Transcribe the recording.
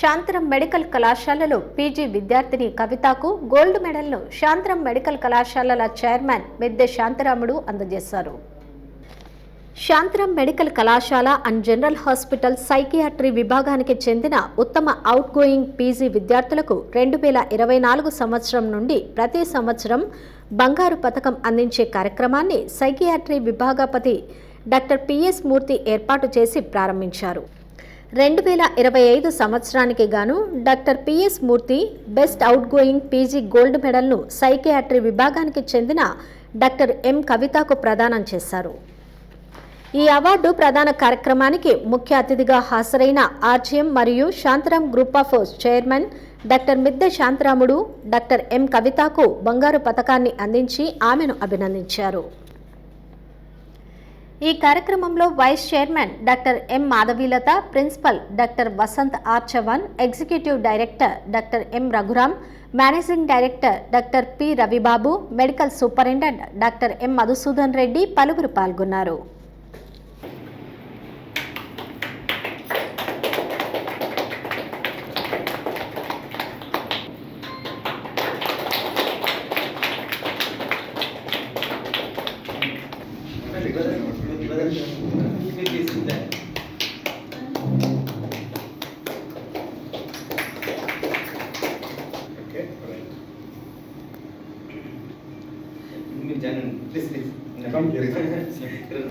Shantaram medical కళాశాలలో PG విద్యార్థిని కవితకు గోల్డ్ మెడల్ను శాంతరం మెడికల్ కళాశాలల చైర్మన్ మిద్దె శాంతరాముడు అందజేశారు. శాంతరం మెడికల్ కళాశాల అండ్ జనరల్ హాస్పిటల్ సైకియాట్రీ విభాగానికి చెందిన ఉత్తమ అవుట్గోయింగ్ పీజీ విద్యార్థులకు రెండు వేల ఇరవై నాలుగు సంవత్సరం నుండి ప్రతి సంవత్సరం బంగారు పథకం అందించే కార్యక్రమాన్ని సైకియాట్రీ విభాగపతి డాక్టర్ పిఎస్ మూర్తి ఏర్పాటు చేసి ప్రారంభించారు. రెండు వేల ఇరవై ఐదు సంవత్సరానికి గాను doctor PS Murthy best outgoing PG gold మెడల్ను psychiatry విభాగానికి చెందిన డాక్టర్ ఎం కవితకు ప్రదానం చేశారు. ఈ అవార్డు ప్రధాన కార్యక్రమానికి ముఖ్య అతిథిగా హాజరైన ఆర్జీఎం మరియు Santhiram group of chairman doctor Midde Santharamudu doctor ఎం కవితకు బంగారు పథకాన్ని అందించి ఆమెను అభినందించారు. ఈ కార్యక్రమంలో vice chairman doctor M Madhavi Latha principal doctor Vasant R Chavan executive director doctor M Raghuram managing director doctor P Ravi Babu medical superintendent doctor M Madhusudan Reddy పలువురు పాల్గొన్నారు. Janan, please, please. Come here.